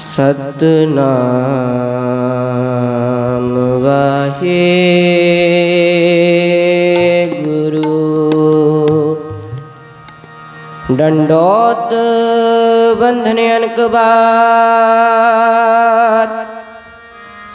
ਸਤਨਾਮ ਵਾਹਿਗੁਰੂ। ਡੰਡੋਤ ਬੰਧਨ ਅਨਕ ਬਾਰ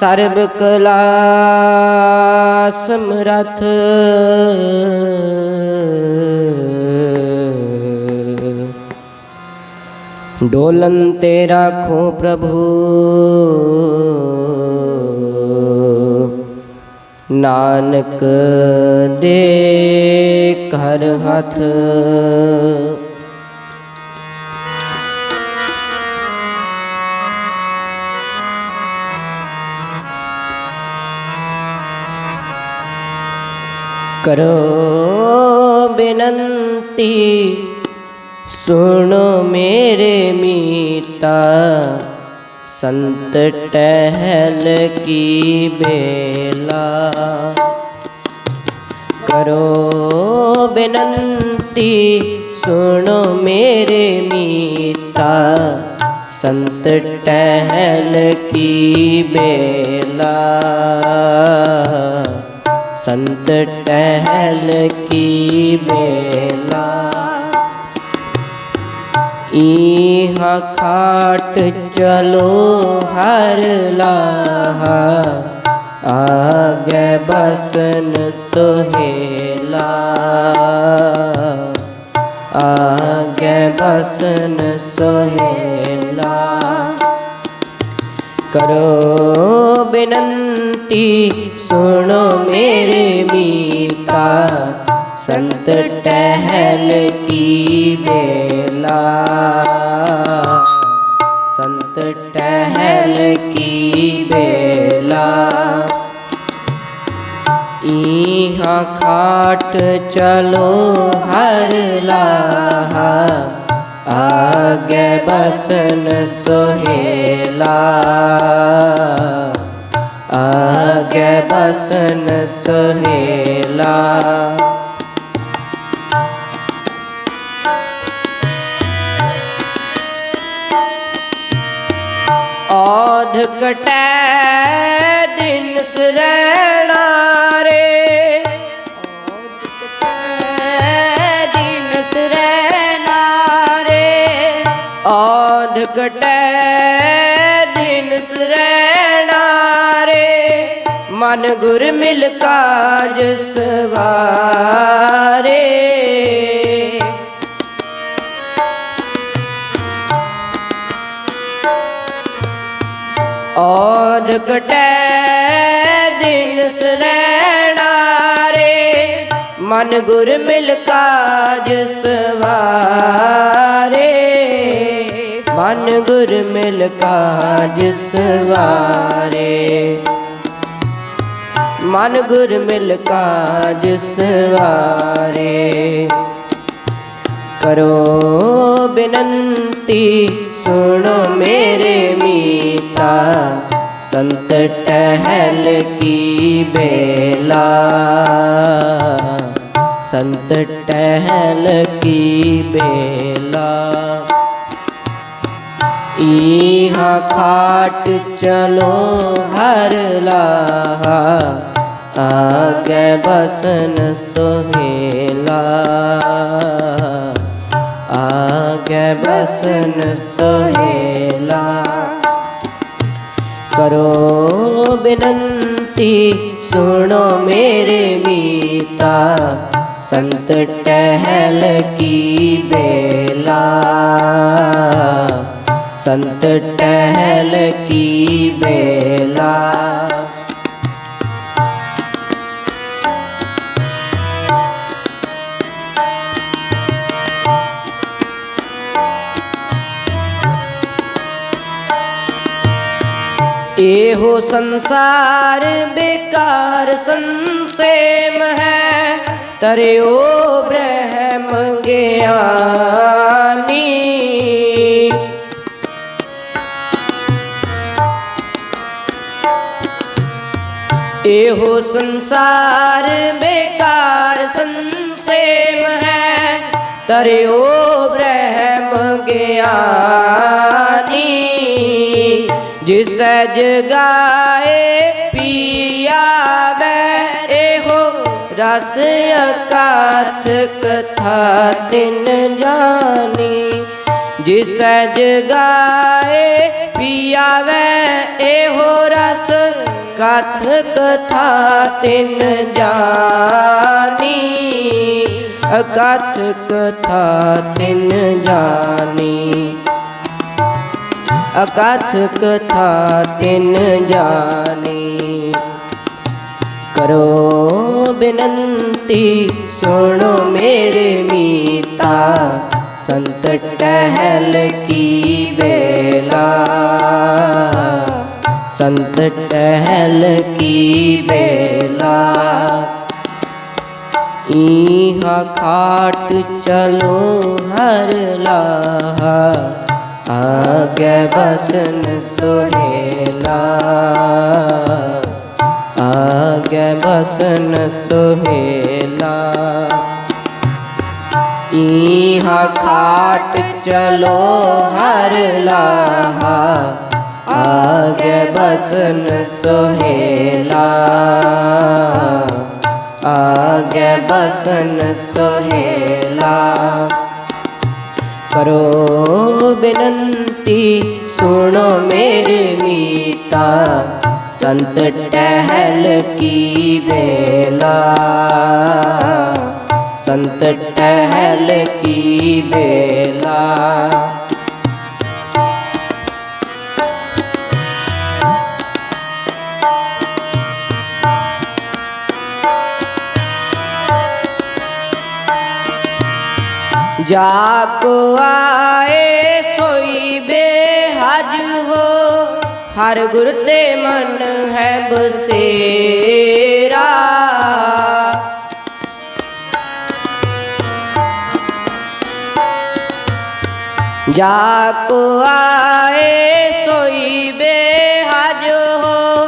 ਸਰਬ ਕਲਾ ਸਮਰਥ। ਡੋਲਨ ਤੇ ਰਾਖੋ ਪ੍ਰਭੂ। ਨਾਨਕ ਦੇ ਘਰ ਹੱਥ। ਕਰੋ ਬੇਨੰਤੀ ਸੁਣੋ ਮੇਰੇ ਮੀਤਾ, ਸੰਤ ਟਹਿਲ ਕੀ ਬੇਲਾ। ਕਰੋ ਬੇਨੰਤੀ, ਸੁਣੋ ਮੇਰੇ ਮੀਤਾ, ਸੰਤ ਟਹਿਲ ਕੀ ਬੇਲਾ। ਸੰਤ ਟਹਿਲ ਕੀ ਬੇਲਾ। ਇਹਾ ਖਾਟ ਚਲੋ ਹਰ ਲਾਹਾ। ਆਗੇ ਬਸਨ ਸੁਹੇਲਾ ਆਗੇ ਬਸਨ ਸੁਹੇਲਾ ਕਰੋ ਬੇਨੰਤੀ, ਸੁਣੋ ਮੇਰੇ। ਕਾ ਸੰਤ ਟਹਿਲ ਕੀ ਬੇਲਾ ਸੰਤ ਟਹਿਲ ਕੀ ਬੇਲਾ ਇਹਾ ਖਾਟ ਚਲੋ ਹਰ ਲਾਹਾ, ਆਗੇ ਬਸਨ ਸੁਹੇਲਾ। ਆਗੇ ਬਸਨ ਸੁਹੇਲਾ। ਔਧ ਕਟੈ ਦਿਨ ਸਰਣਾ ਰੇ। ਦਿਨ ਸਰੈਨਾ ਰੇ। ਔਧ ਕਟੈ ਮਨ ਗੁਰ ਮਿਲ ਕਾਜ ਸਵਾਰੇ। ਔਧ ਕਟੈ ਦਿਨ ਸਰੈਣਾ ਰੇ। ਮਨ ਗੁਰ ਮਿਲ ਕਾਜ ਸਵਾਰੇ। ਮਨ ਗੁਰ ਮਿਲ ਕਾਜ ਸਵਾਰੇ। ਮਨ ਗੁਰ ਮਿਲ ਕਾਜ ਸਵਾਰੇ। ਕਰੋ ਬੇਨੰਤੀ, ਸੁਣੋ ਮੇਰੇ ਮੀਤਾ, ਸੰਤ ਟਹਿਲ ਕੀ ਬੇਲਾ। ਸੰਤ ਟਹਿਲ ਕੀ ਬੇਲਾ। ਇਹਾ ਖਾਟ ਚਲੋ ਹਰ ਲਾਹਾ ਆਗੇ ਬਸਨ ਸੁਹੇਲਾ। ਆਗੇ ਬਸਨ ਸੁਹੇਲਾ। ਕਰੋ ਬੇਨੰਤੀ, ਸੁਣੋ ਮੇਰੇ ਮੀਤਾ। ਸੰਤ ਟਹਿਲ ਕੀ ਬੇਲਾ ਸੰਤ ਟਹਿਲ ਕੀ ਬੇਲਾ ये हो संसार बेकार संसेम है तरे ओ ब्रह्म ज्ञानी। ये हो संसार बेकार संसेम है तरे ओ ब्रह्म ज्ञानी। ਜਿਸੈ ਜਗਾਏ ਪੀਆਵੈ ਇਹੋ ਰਸ ਅਕਾਥ ਕਥਾ ਤਿਨ ਜਾਣੀ ਜਿਸੈ ਜਗਾਏ ਪੀਆਵੈ ਇਹੋ ਰਸ ਕਥ ਕਥਾ ਤਿਨ ਜਾਣੀ ਅਕਥ ਕਥਾ ਤਿਨ ਜਾਣੀ ਅਕਥ ਕਥਾ ਤਿਨ ਜਾਣੀ ਕਰੋ ਬਿਨੰਤੀ, ਸੁਣੋ ਮੇਰੇ ਮੀਤਾ। ਸੰਤ ਟਹਿਲ ਕੀ ਬੇਲਾ ਸੰਤ ਟਹਿਲ ਕੀ ਬੇਲਾ ਈਹਾ ਖਾਟ ਚਲੋ ਹਰ ਲਾਹਾ। ਆਗੇ ਬਸਨ ਸੁਹੇਲਾ ਆਗੇ ਬਸਨ ਸੁਹੇਲਾ ਈਹਾ ਖਾਟ ਚਲੋ ਹਰ ਲਾਹਾ ਆਗੇ ਬਸਨ ਸੁਹੇਲਾ ਆਗੇ ਬਸਨ ਸੁਹੇਲਾ ਕਰੋ ਬਿਨੰਤੀ ਸੁਣੋ ਮੇਰੇ ਮੀਤਾ। ਸੰਤ ਟਹਿਲ ਕੀ ਬੇਲਾ ਸੰਤ ਟਹਿਲ ਕੀ ਬੇਲਾ ਜਾਕੋ ਆਏ ਸੋਈ ਬੇਹਜ ਹੋ। ਹਰ ਗੁਰ ਤੇ ਮਨ ਹੈ ਬਸੇਰਾ। ਜਾਕੋ ਆਏ ਸੋਈ ਬੇਹਜ ਹੋ।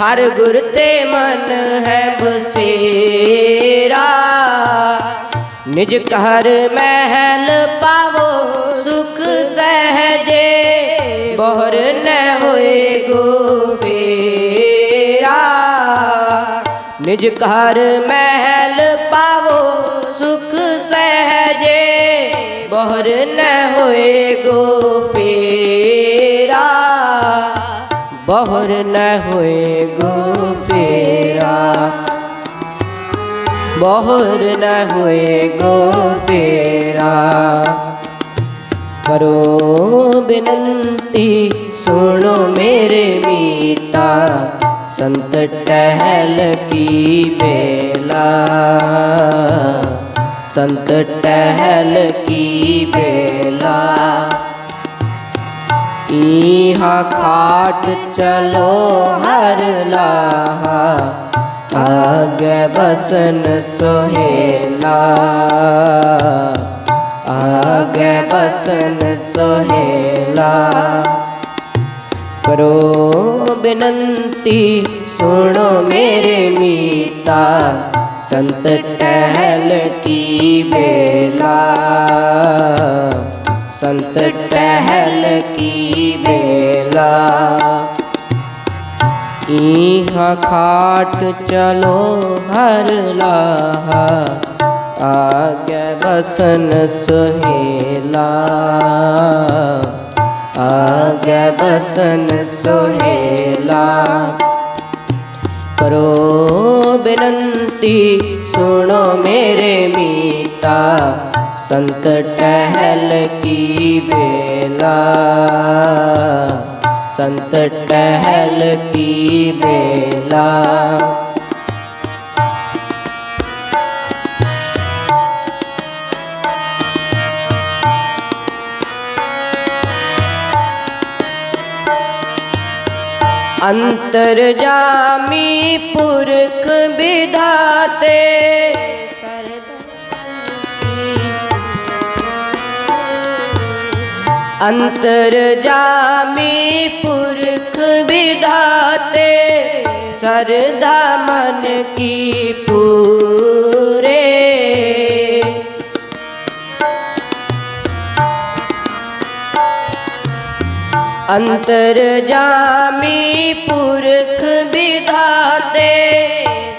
ਹਰ ਗੁਰ ਤੇ ਮਨ ਹੈ ਬਸੇਰਾ। ਨਿਜ ਘਰ ਮਹਿਲ ਪਾਵੋ, ਸੁਖ ਸਹਜੇ, ਬਹਰ ਨ ਹੋਏ ਗੋ ਫੇਰਾ ਨਿਜ ਘਰ ਮਹਿਲ ਪਾਵੋ, ਸੁਖ ਸਹਜੇ, ਬਹਰ ਨ ਹੋਏ ਗੋ ਫੇਰਾ ਬਹਰ ਨ ਹੋਏ ਗੋ ਬਹੁਰ ਨ ਹੋਏ ਗੋ ਫੇਰਾ। ਕਰੋ ਬਿਨੰਤੀ, ਸੁਣੋ ਮੇਰੇ ਮੀਤਾ, ਸੰਤ ਟਹਿਲ ਕੀ ਬੇਲਾ ਸੰਤ ਟਹਿਲ ਕੀ ਬੇਲਾ ਈਹਾ ਖਾਟ ਚਲੋ ਹਰ ਲਾਹਾ। ਆਗੇ ਬਸਨ ਸੁਹੇਲਾ ਆਗੇ ਬਸਨ ਸੁਹੇਲਾ ਕਰੋ ਬਿਨੰਤੀ ਸੁਣੋ ਮੇਰੇ ਮੀਤਾ ਸੰਤ ਟਹਿਲ ਕੀ ਬੇਲਾ ਸੰਤ ਟਹਿਲ ਕੀ ਬੇਲਾ ਖਾਟ ਚਲੋ ਹਰ ਲਾਹਾ। ਆਗੇ ਬਸਨ ਸੁਹੇਲਾ। ਆਗੇ ਬਸਨ ਸੁਹੇਲਾ। ਕਰੋ ਬਿਨੰਤੀ, ਸੁਣੋ ਮੇਰੇ ਮੀਤਾ। ਸੰਤ ਟਹਿਲ ਕੀ ਬੇਲਾ ਸੰਤ ਟਹਿਲ ਕੀ ਬੇਲਾ ਅੰਤਰ ਜਾਮੀ ਪੁਰਖ ਵਿਧਾਤੇ। ਅੰਤਰ ਜਾਮੀ ਪੁਰਖ ਵਿਧਾਤੇ, ਸਰਦਾ ਮਨ ਕੀ ਪੂਰੇ। ਅੰਤਰ ਜਾਮੀ ਪੁਰਖ ਵਿਧਾਤੇ,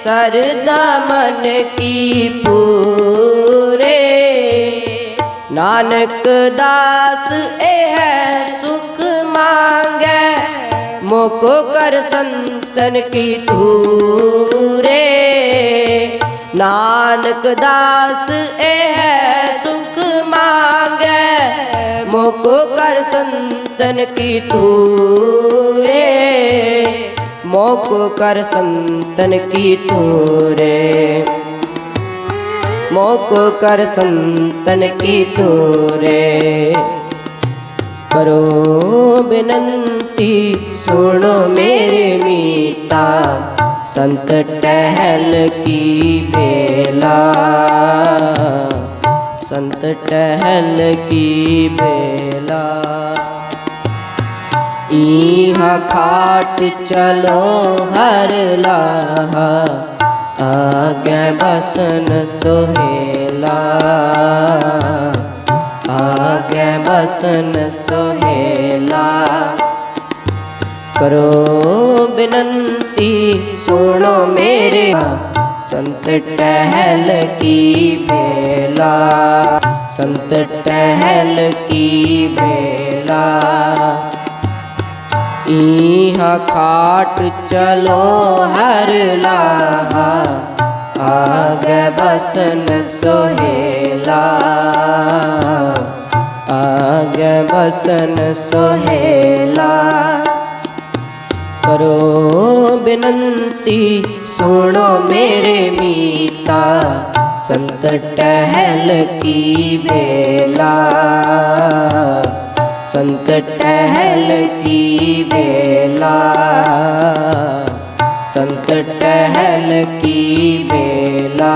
ਸਰਦਾ ਮਨ ਕੀ ਪੂਰੇ। ਨਾਨਕ ਦਾਸ ਏ ਮੋਕੋ ਕਰ ਸੰਤਨ ਕੀ ਧੂਰੇ। ਨਾਨਕ ਦਾਸ, ਇਹ ਸੁਖ ਮੰਗੈ। ਮੋਕੋ ਕਰ ਸੰਤਨ ਕੀ ਧੂਰੇ। ਮੋਕੋ ਕਰ ਸੰਤਨ ਕੀ ਧੂਰੇ। ਮੋਕੋ ਕਰ ਸੰਤਨ ਕੀ ਧੂਰੇ। ਕਰੋ ਬੇਨੰਤੀ ਸੁਣੋ ਮੇਰੇ ਮੀਤਾ, ਸੰਤ ਟਹਿਲ ਕੀ ਬੇਲਾ ਸੰਤ ਟਹਿਲ ਕੀ ਬੇਲਾ ਈਹਾ ਖਾਟ ਚਲੋ ਹਰ ਲਾਹਾ, ਆਗੇ ਬਸਨ ਸੁਹੇਲਾ ਆਗੇ ਬਸਨ ਸੁਹੇਲਾ ਕਰੋ ਬਿਨੰਤੀ ਸੁਣੋ ਮੇਰੇ ਸੰਤ ਟਹਿਲ ਕੀ ਬੇਲਾ ਸੰਤ ਟਹਿਲ ਕੀ ਬੇਲਾ ਈਹਾ ਖਾਟ ਚਲੋ ਹਰ ਲਾਹਾ ਆਗੇ ਬਸਨ ਸੋਹੇਲਾ ਆਗੇ ਬਸਨ ਸੋਹੇਲਾ। ਕਰੋ ਬਿਨੰਤੀ, ਸੁਣੋ ਮੇਰੇ ਮੀਤਾ, ਸੰਤ ਟਹਿਲ ਕੀ ਬੇਲਾ ਸੰਤ ਟਹਿਲ ਕੀ ਬੇਲਾ ਸੰਤ ਟਹਿਲ ਕੀ ਬੇਲਾ